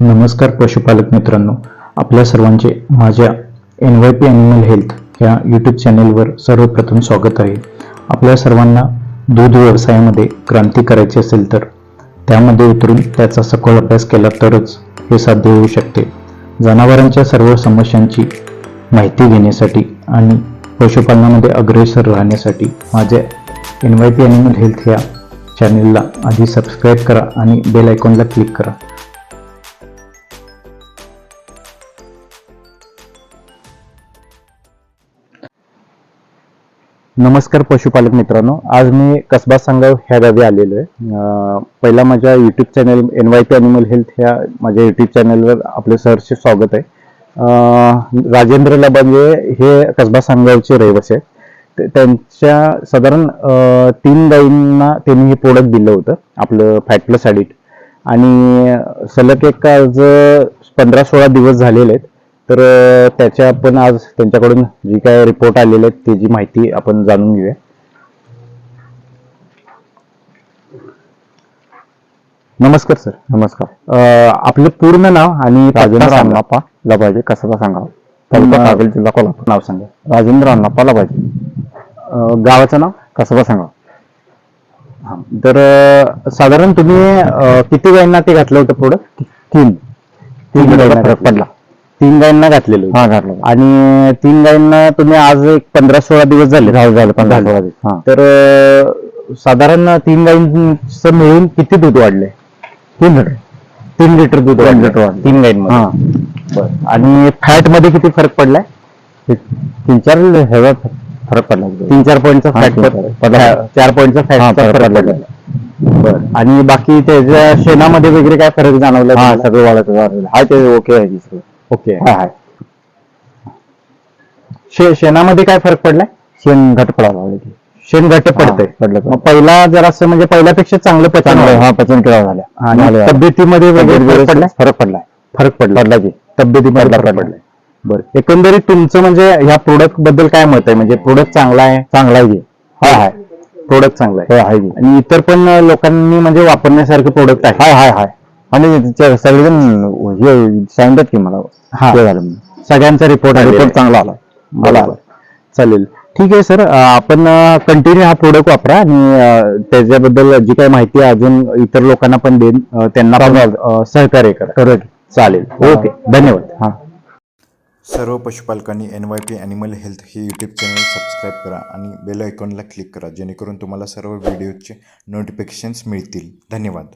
नमस्कार पशुपालक मित्रांनो. आपल्या सर्वांचे माझ्या N Y P animal health या यूट्यूब चॅनेलवर सर्वप्रथम स्वागत आहे. आपल्या सर्वांना दूध व्यवसायामध्ये क्रांती करायची असेल तर त्यामध्ये उतरून त्याचा सखोल अभ्यास केला तरच हे साध्य होऊ शकते. जनावरांच्या सर्व समस्यांची माहिती घेण्यासाठी आणि पशुपालनामध्ये अग्रेसर राहण्यासाठी माझ्या N Y P animal health या चॅनेलला आधी सबस्क्राईब करा आणि बेल आयकॉनला क्लिक करा. नमस्कार पशुपालक मित्रांनो आज मी कसबा सांगाव ह्या गावी आलेलो आहे. पहिला माझ्या YouTube channel N Y P animal health ह्या माझ्या यूट्यूब चॅनलवर आपले सहर्ष स्वागत आहे. राजेंद्र लबांजे हे कसबा सांगावचे रहिवासी आहेत. त्यांच्या साधारण तीन गाईंना त्यांनी हे प्रोडक्ट दिलं होतं आपलं फॅट प्लस ॲडिट आणि सलग एक आज पंधरा सोळा दिवस झालेले आहेत. तर त्याच्या आपण आज त्यांच्याकडून जी काय रिपोर्ट आलेले आहेत त्याची माहिती आपण जाणून घेऊया. नमस्कार सर. नमस्कार. आपलं पूर्ण नाव आणि राजेंद्र. अण्णाप्पा लबाजे कसबा सांगा तालुका कागल जिल्हा कोल्हापूर. नाव सांगा. राजेंद्र अण्णाप्पा लबाजे अं, गावाचं नाव? कसबा सांगा. तर साधारण तुम्ही किती गायींना ते घातलं होतं प्रोडक्ट तीन. तीन फरक घातलं. पडला. तीन गायींना घातलेलं. हा घातला आणि तीन गायींना तुम्ही आज एक पंधरा सोळा दिवस झाले झालं झालं पंधरा. सोळा दिवस. हा तर अं, साधारण तीन गायींचं मिळून किती दूध वाढले तीन लिटर तीन लिटर दूध तीन वाढलंय. लिटर. तीन गायींमध्ये हा बरं. आणि फॅटमध्ये किती फरक पडलाय तीन चार ह्याचा फरक पडला तीन चार पॉईंटचा हा, फॅट तीन चार. पडला. चार पॉईंटचा हा, फॅट फरक फरक पडला. बरं आणि बाकी त्याच्या शेणामध्ये वगैरे काय फरक जाणवला हा तुम्हाला? सगळं वाढत वाढत हाय ते ओके आहे सगळं ओके. हाय हाय. शे- शेणामध्ये काय फरक पडलाय? शेण घट पडायला लागले की. शेण घट्ट पडतंय. पडलं मग पहिला जर असं म्हणजे पहिल्यापेक्षा चांगलं पचन चांगलं. हा पचन केला झाल्या आणि. तब्येतीमध्ये वगैरे फरक पडलाय? फरक पडलाय. फरक पडला पडला की. तब्येतीमध्ये फरक पडला. पडलाय. बरं. एकंदरीत तुमचं म्हणजे ह्या प्रोडक्टबद्दल काय मत आहे? म्हणजे प्रोडक्ट चांगला आहे? चांगला आहे की. हाय हाय. प्रोडक्ट चांगला आहे हो आहे की. आणि इतर पण लोकांनी म्हणजे वापरण्यासारखे प्रोडक्ट आहे. हाय हाय हाय. आणि ते सगळेजण हे सांगतात की मला हा. ते झालं म्हणून. सगळ्यांचा रिपोर्ट रिपोर्ट चांगला आला. मला बरोबर चालेल. ठीक आहे सर आपण कंटिन्यू हा प्रोडक्ट वापरा आणि अं, त्याच्याबद्दल जी काही माहिती आहे अजून इतर लोकांना पण देईन. अं, त्यांना पण अं, सहकार्य करा. चालेल. ओके. धन्यवाद. हा. सर्व पशुपालकांनी N Y P animal health हे यूट्यूब चॅनल सबस्क्राईब करा आणि बेल आयकॉनला क्लिक करा जेणेकरून तुम्हाला सर्व व्हिडिओचे नोटिफिकेशन्स मिळतील. धन्यवाद.